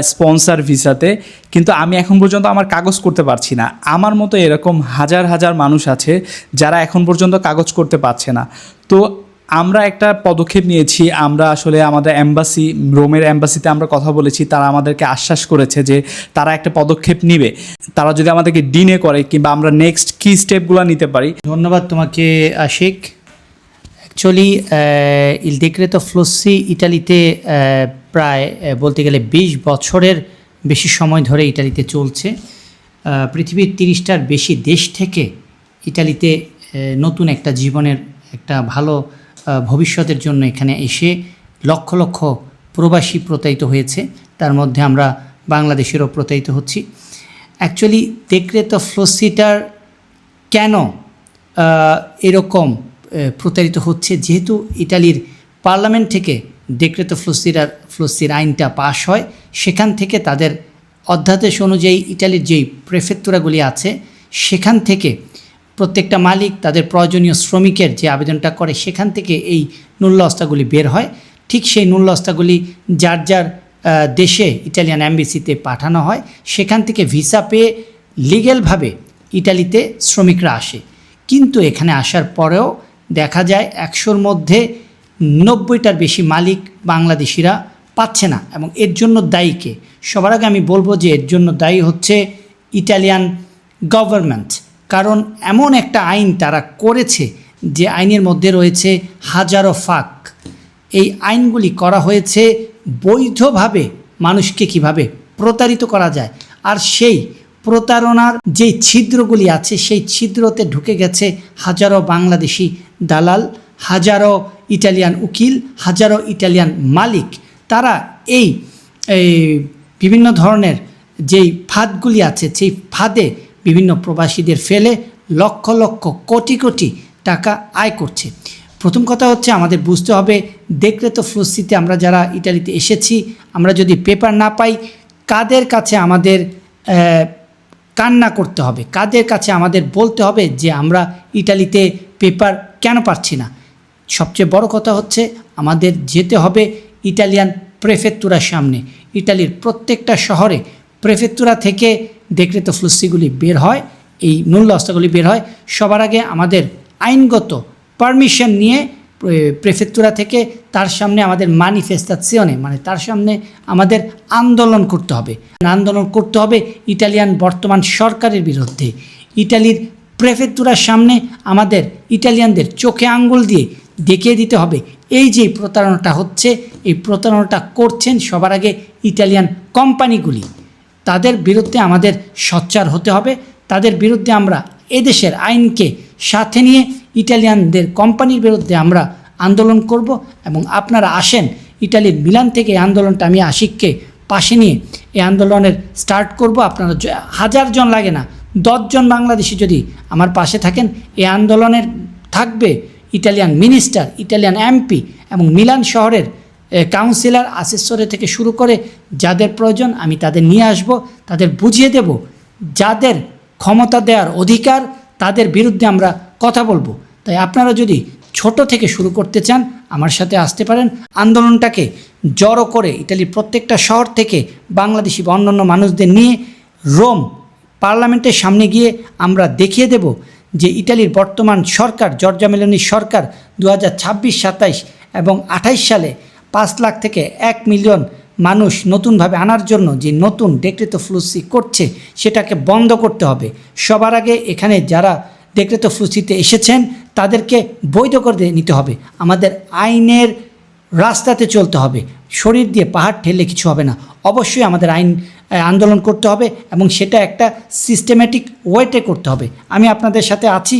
Sponsor ভিসাতে, কিন্তু আমি এখন পর্যন্ত আমার কাগজ করতে পারছি না। আমার মতো এরকম হাজার হাজার মানুষ আছে যারা এখন পর্যন্ত কাগজ করতে পারছে না। তো আমরা একটা পদক্ষেপ নিয়েছি, আমরা আসলে আমাদের অ্যাম্বাসি রোমের অ্যাম্বাসিতে আমরা কথা বলেছি, তারা আমাদেরকে আশ্বাস করেছে যে তারা একটা পদক্ষেপ নিবে। তারা যদি আমাদেরকে ডিনে করে কিংবা আমরা নেক্সট কী স্টেপগুলো নিতে পারি। ধন্যবাদ তোমাকে, আশিক। অ্যাকচুয়ালি ইল দেখরেতো ফ্লোসি ইটালিতে প্রায় বলতে গেলে বিশ বছরের বেশি সময় ধরে ইটালিতে চলছে। পৃথিবীর তিরিশটার বেশি দেশ থেকে ইটালিতে নতুন একটা জীবনের একটা ভালো ভবিষ্যতের জন্য এখানে এসে লক্ষ লক্ষ প্রবাসী প্রতারিত হয়েছে। তার মধ্যে আমরা বাংলাদেশেরও প্রতারিত হচ্ছি। অ্যাকচুয়ালি দেখরেতো ফ্লোসিটার কেন এরকম প্রতারিত হচ্ছে। যেহেতু ইটালির পার্লামেন্ট থেকে ডেক্রেত ফ্লোসিরার ফ্লোসির আইনটা পাশ হয়, সেখান থেকে তাদের অধ্যাদেশ অনুযায়ী ইটালির যেই প্রেফেক্টুরাগুলি আছে, সেখান থেকে প্রত্যেকটা মালিক তাদের প্রয়োজনীয় শ্রমিকের যে আবেদনটা করে, সেখান থেকে এই নুল্লস্তাগুলি বের হয়। ঠিক সেই নুল্লস্তাগুলি যার যার দেশে ইটালিয়ান অ্যাম্বাসিতে পাঠানো হয়, সেখান থেকে ভিসা পেয়ে লিগেলভাবে ইটালিতে শ্রমিকরা আসে। কিন্তু এখানে আসার পরেও দেখা যায় একশোর মধ্যে নব্বইটার বেশি মালিক বাংলাদেশিরা পাচ্ছে না এবং এর জন্য দায়ীকে সবার আগে আমি বলব যে এর জন্য দায়ী হচ্ছে ইটালিয়ান গভর্নমেন্ট। কারণ এমন একটা আইন তারা করেছে যে আইনের মধ্যে রয়েছে হাজারো ফাঁক। এই আইনগুলি করা হয়েছে বৈধভাবে মানুষকে কীভাবে প্রতারিত করা যায়? আর সেই প্রতারণার যে ছিদ্রগুলি আছে, সেই ছিদ্রতে ঢুকে গেছে হাজারো বাংলাদেশি দালাল, হাজারো ইটালিয়ান উকিল, হাজারো ইটালিয়ান মালিক। তারা এই বিভিন্ন ধরনের যেই ফাঁদগুলি আছে, সেই ফাঁদে বিভিন্ন প্রবাসীদের ফেলে লক্ষ লক্ষ কোটি কোটি টাকা আয় করছে। প্রথম কথা হচ্ছে আমাদের বুঝতে হবে, দেখলে তো ফ্লুসিতে আমরা যারা ইটালিতে এসেছি, আমরা যদি পেপার না পাই, কাদের কাছে আমাদের কান্না করতে হবে। কাদের কাছে আমাদের বলতে হবে যে আমরা ইটালিতে পেপার কেন পাচ্ছি না? সবচেয়ে বড় কথা হচ্ছে আমাদের যেতে হবে ইটালিয়ান প্রেফেক্টুরার সামনে। ইটালির প্রত্যেকটা শহরে প্রেফেক্টুরা থেকে দেখলে তো ফ্লুসিগুলি বের হয়, এই মূল্য অস্ত্রগুলি বের হয়। সবার আগে আমাদের আইনগত পারমিশন নিয়ে প্রে- প্রেফেক্টুরা থেকে তার সামনে আমাদের মানিফেস্টাসিয়নে মানে তার সামনে আমাদের আন্দোলন করতে হবে। আন্দোলন করতে হবে ইটালিয়ান বর্তমান সরকারের বিরুদ্ধে। ইটালির প্রেফেক্টুরার সামনে আমাদের ইটালিয়ানদের চোখে আঙ্গুল দিয়ে দেখিয়ে দিতে হবে। এই যে প্রতারণাটা হচ্ছে, এই প্রতারণাটা করছেন সবার আগে ইটালিয়ান কোম্পানিগুলি। তাদের বিরুদ্ধে আমাদের সোচ্চার হতে হবে। তাদের বিরুদ্ধে আমরা এদেশের আইনকে সাথে নিয়ে ইটালিয়ানদের কোম্পানির বিরুদ্ধে আমরা আন্দোলন করব এবং আপনারা আসেন ইটালির মিলান থেকে এই আন্দোলনটা আমি আশিককে পাশে নিয়ে এই আন্দোলনের স্টার্ট করব। আপনারা হাজার জন লাগে না দশজন বাংলাদেশি যদি আমার পাশে থাকেন, এই আন্দোলনের থাকবে ইটালিয়ান মিনিস্টার, ইটালিয়ান এমপি এবং মিলান শহরের কাউন্সিলর আসেসরে থেকে শুরু করে যাদের প্রয়োজন আমি তাদের নিয়ে আসব, তাদের বুঝিয়ে দেব, যাদের ক্ষমতা দেওয়ার অধিকার তাদের বিরুদ্ধে আমরা কথা বলব। তাই আপনারা যদি ছোট থেকে শুরু করতে চান, আমার সাথে আসতে পারেন। আন্দোলনটাকে জড়ো করে ইটালির প্রত্যেকটা শহর থেকে বাংলাদেশি বা অন্যান্য মানুষদের নিয়ে রোম পার্লামেন্টের সামনে গিয়ে আমরা দেখিয়ে দেব যে ইটালির বর্তমান সরকার, জর্জা মেলোনির সরকার দু হাজার ছাব্বিশ সাতাইশ এবং আঠাইশ সালে পাঁচ লাখ থেকে এক মিলিয়ন মানুষ নতুনভাবে আনার জন্য যে নতুন ডেক্রেতো ফ্লুসি করছে, সেটাকে বন্ধ করতে হবে। সবার আগে এখানে যারা ডেক্রেতো ফ্লুসিতে এসেছেন, তাদেরকে বৈধ করে নিতে হবে। আমাদের আইনের রাস্তাতে চলতে হবে। শরীর দিয়ে পাহাড় ঠেলে কিছু হবে না। অবশ্যই আমাদের আইন আন্দোলন করতে হবে এবং সেটা একটা সিস্টেম্যাটিক ওয়েটে করতে হবে। আমি আপনাদের সাথে আছি।